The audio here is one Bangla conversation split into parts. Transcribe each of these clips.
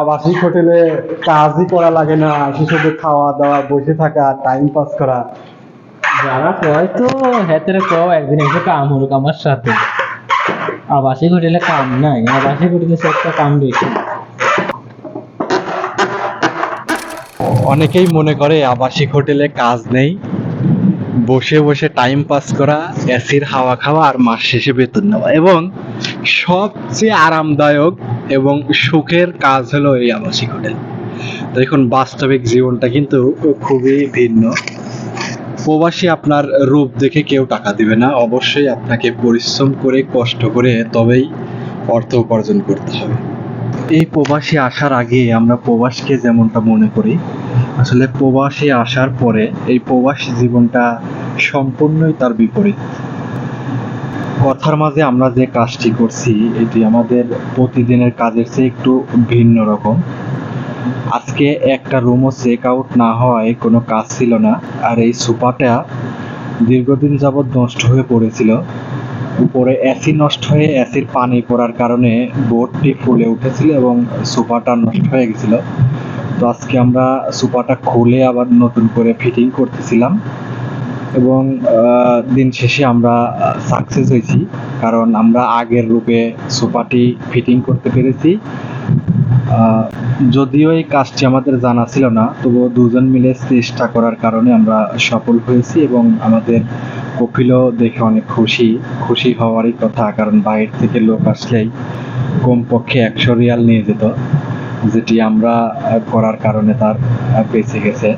আবাসিক হোটেলে কাজই করা লাগে না শিশুদের খাওয়া দাওয়া বসে থাকা টাইম পাস করা। যারা কয় তো হেতেরে কও একদিন এসে কাম হলো আমার সাথে। আবাসিক হোটেলে কাম নাই আবাসিক হোটেলে সে একটা কাম বেশি অনেকেই মনে করে আবাসিক হোটেলে কাজ নেই। বসে বসে টাইম পাস করা এসির হাওয়া খাওয়া আর মাস শেষে বেতন নেওয়া। এবং সবচেয়ে আরামদায়ক এবং সুখের কাজ হলো এই আবাসিক হোটেল। দেখুন, বাস্তবিক জীবনটা কিন্তু খুবই ভিন্ন। প্রবাসী আপনার রূপ দেখে কেউ টাকা দিবে না। অবশ্যই আপনাকে পরিশ্রম করে, কষ্ট করে তবেই অর্থ উপার্জন করতে হবে। এই প্রবাসী আসার আগে আমরা প্রবাসকে যেমনটা মনে করি, আসলে প্রবাসী আসার পরে এই প্রবাসী জীবনটা সম্পূর্ণই তার বিপরীত। কথার মাঝে আমরা যে কাজটি করছি, এটি আমাদের প্রতিদিনের কাজের চেয়ে একটু ভিন্ন রকম। আজকে একটা রুমও চেক আউট না হওয়ায় কোনো কাজ ছিল না, আর এই সোফাটা দীর্ঘদিন যাবৎ নষ্ট হয়ে পড়েছিল। উপরে এসি নষ্ট হয়ে এসির পানি পড়ার কারণে বোর্ডটি ফুলে উঠেছিল এবং সোফাটা নষ্ট হয়ে গেছিল। তো আজকে আমরা সোফাটা খুলে আবার নতুন করে ফিটিং করতেছিলাম। এবং দিন শেষে আমরা সাকসেস হয়েছি। কারণ আমরা আগের রূপে সোফাটি ফিটিং করতে পেরেছি। যদিও এই কাজটি আমাদের জানা ছিল না, তবুও দুজন মিলে চেষ্টা করার কারণে আমরা সফল হয়েছি এবং আমাদের কপিলও দেখে অনেক খুশি খুশি হওয়ারই কথা। কারণ বাইরে থেকে লোক আসলেই কমপক্ষে একশো রিয়াল নিয়ে যেত, যেটি আমরা করার কারণে তার বেঁচে গেছে।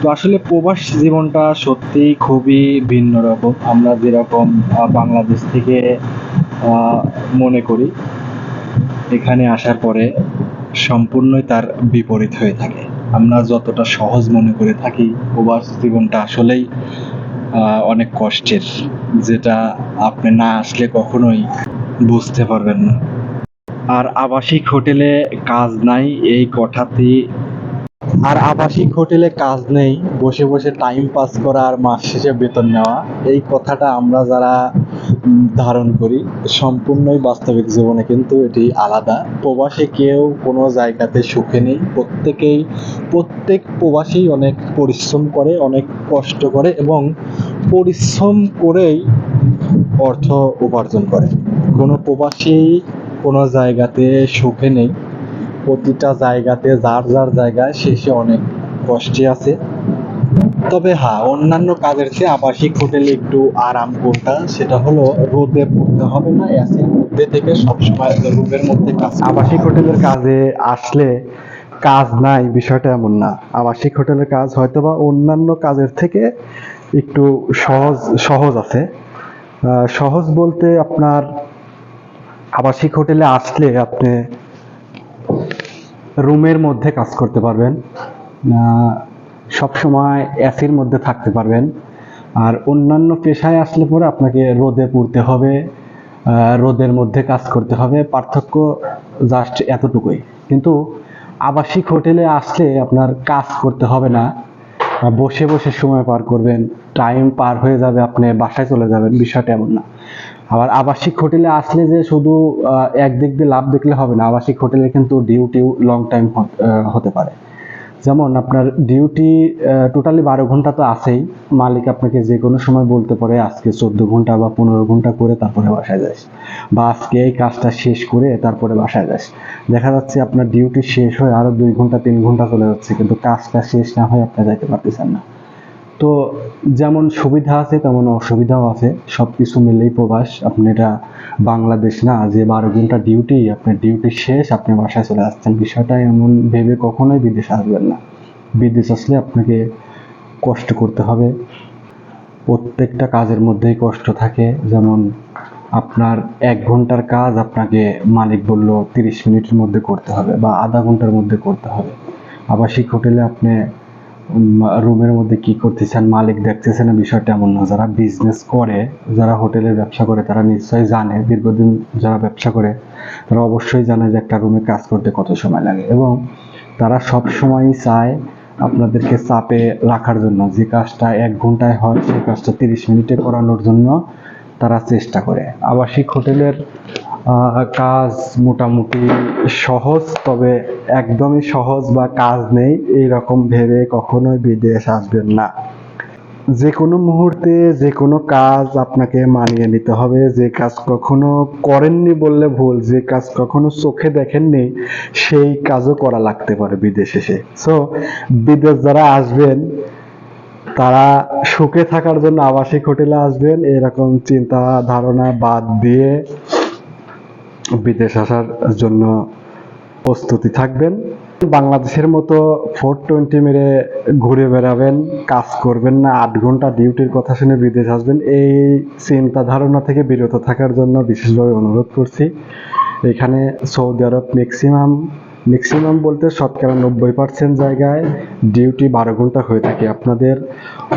তো আসলে প্রবাস জীবনটা সত্যি খুবই ভিন্ন রকম। আমরা যেরকম বাংলাদেশ থেকে মনে করি, এখানে আসার পরে সম্পূর্ণই তার বিপরীত হয়ে থাকে। আমরা যতটা সহজ মনে করে থাকি, প্রবাস জীবনটা আসলেই অনেক কষ্টের, যেটা আপনি না আসলে কখনোই বুঝতে পারবেন না। আর আবাসিক হোটেলে কাজ নাই, এই কথাটি আর আবাসিক হোটেলে কাজ নেই, বসে বসে টাইম পাস করা আর মাস শেষে বেতন নেওয়া, এই কথাটা আমরা যারা ধারণ করি, সম্পূর্ণই বাস্তবিক জীবনে কিন্তু এটি আলাদা। প্রবাসে কেউ কোনো জায়গাতে সুখে নেই, প্রত্যেকেই, প্রত্যেক প্রবাসী অনেক পরিশ্রম করে, অনেক কষ্ট করে এবং পরিশ্রম করেই অর্থ উপার্জন করে। কোনো প্রবাসী কোনো জায়গাতে সুখে নেই প্রতিটা জায়গাতে যার যার জায়গায় শেষে অনেক কষ্টে আছে। তবে হ্যাঁ অন্যান্য কাজের চেয়ে আবাসিক হোটেলে একটু আরাম কোনটা, সেটা হলো রোদে পড়তে হবে না এসির মধ্যে থেকে সবসময় রুমের মধ্যে কাজ আবাসিক হোটেলের কাজে আসলে কাজ নাই, বিষয়টা এমন না। আবাসিক হোটেলের কাজ হয়তোবা অন্যান্য কাজের থেকে একটু সহজ সহজ আছে। সহজ বলতে আপনার আবাসিক হোটেলে আসলে আপনি রুমের মধ্যে কাজ করতে পারবেন সব সময় এসির মধ্যে থাকতে পারবেন। আর অন্যান্য পেশায় আসলে পরে আপনাকে রোদে পুড়তে হবে রোদের মধ্যে কাজ করতে হবে। পার্থক্য জাস্ট এতটুকুই। কিন্তু আবাসিক হোটেলে আসলে আপনার কাজ করতে হবে না। বসে বসে সময় পার করবেন টাইম পার হয়ে যাবে, আপনি বাসায় চলে যাবেন, বিষয়টা এমন না। আবার আবাসিক হোটেলে আসলে যে শুধু একদিক দিয়ে লাভ দেখলে হবে না, আবাসিক হোটেলে কিন্তু ডিউটিও লং টাইম হতে পারে। যেমন আপনার ডিউটি টোটালি বারো ঘণ্টা তো আছেই, মালিক আপনাকে যে কোনো সময় বলতে পারে, আজকে চোদ্দ ঘণ্টা বা পনেরো ঘণ্টা করে তারপরে বাসায় যাস, বা আজকে এই কাজটা শেষ করে তারপরে বাসায় যাস। দেখা যাচ্ছে আপনার ডিউটি শেষ হয়ে আরও দুই ঘণ্টা, তিন ঘণ্টা চলে যাচ্ছে, কিন্তু কাজটা শেষ না হয়ে আপনি যাইতে পারতেছেন না। তো যেমন সুবিধা আছে, তেমন অসুবিধাও আছে। সব কিছু মিলেই প্রবাস। আপনি এটা বাংলাদেশ না, যে বারো ঘণ্টা ডিউটি আপনার ডিউটি শেষ, আপনি বাসায় চলে আসছেন। বিষয়টা এমন ভেবে কখনোই বিদেশে আসবেন না। বিদেশ আসলে আপনাকে কষ্ট করতে হবে। প্রত্যেকটা কাজের মধ্যেই কষ্ট থাকে। যেমন আপনার এক ঘণ্টার কাজ আপনাকে মালিক বলল তিরিশ মিনিটের মধ্যে করতে হবে বা আধা ঘণ্টার মধ্যে করতে হবে। আবাসিক হোটেলে আপনি রুমের মধ্যে কি করতেছেন, মালিক দেখতেছে না বিষয়টা এমন না। যারা বিজনেস করে, যারা হোটেলের ব্যবসা করে, তারা নিশ্চয়ই জানে, দীর্ঘদিন যারা ব্যবসা করে, তারা অবশ্যই জানে যে একটা রুমে কাজ করতে কত সময় লাগে। এবং তারা সব সময়ই চায় আপনাদেরকে চাপে রাখার জন্য। যে কাজটা এক ঘন্টায় হয় সেই কাজটা তিরিশ মিনিটে করানোর জন্য তারা চেষ্টা করে। আবাসিক হোটেলের কাজ মোটামুটি সহজ, তবে একদমই সহজ বা কাজ নেই, এইরকম ভেবে কখনোই বিদেশ আসবেন না। যে কোনো মুহূর্তে যে কোনো কাজ আপনাকে মানিয়ে নিতে হবে, যে কাজ কখনো করেননি বললে ভুল, যে কাজ কখনো চোখে দেখেননি, সেই কাজও করা লাগতে পারে বিদেশ এসে। সো বিদেশ যারা আসবেন, তারা সুখে থাকার জন্য আবাসিক হোটেলে আসবেন, এরকম চিন্তা ধারণা বাদ দিয়ে বিদেশ আসার জন্য প্রস্তুতি থাকবেন। বাংলাদেশের মতো ফোর টোয়েন্টি মেরে ঘুরে বেড়াবেন, কাজ করবেন না, আট ঘণ্টা ডিউটির কথা শুনে বিদেশ আসবেন, এই চিন্তা ধারণা থেকে বিরত থাকার জন্য বিশেষভাবে অনুরোধ করছি। এখানে সৌদি আরব ম্যাক্সিমাম ম্যাক্সিমাম বলতে শতকরা নব্বই পার্সেন্ট জায়গায় ডিউটি বারো ঘণ্টা হয়ে থাকে। আপনাদের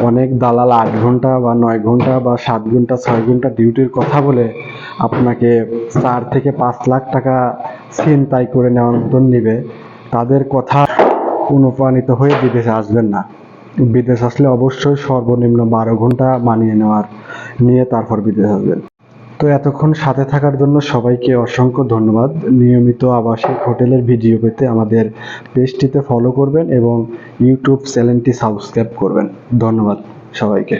অনেক দালাল আট ঘণ্টা বা নয় ঘণ্টা বা সাত ঘণ্টা, ছয় ঘণ্টা ডিউটির কথা বলে আপনাকে চার থেকে পাঁচ লাখ টাকা ছিনতাই করে নেওয়ার মতন নিবে। তাদের কথা অনুপ্রাণিত হয়ে বিদেশে আসবেন না। বিদেশ আসলে অবশ্যই সর্বনিম্ন বারো ঘণ্টা মানিয়ে নেওয়ার নিয়ে তারপর বিদেশ আসবেন। তো এতক্ষণ সাথে থাকার জন্য সবাইকে অসংখ্য ধন্যবাদ। নিয়মিত আবাসিক হোটেলের ভিডিও পেতে আমাদের পেজটিতে ফলো করবেন এবং ইউটিউব চ্যানেলটি সাবস্ক্রাইব করবেন। ধন্যবাদ সবাইকে।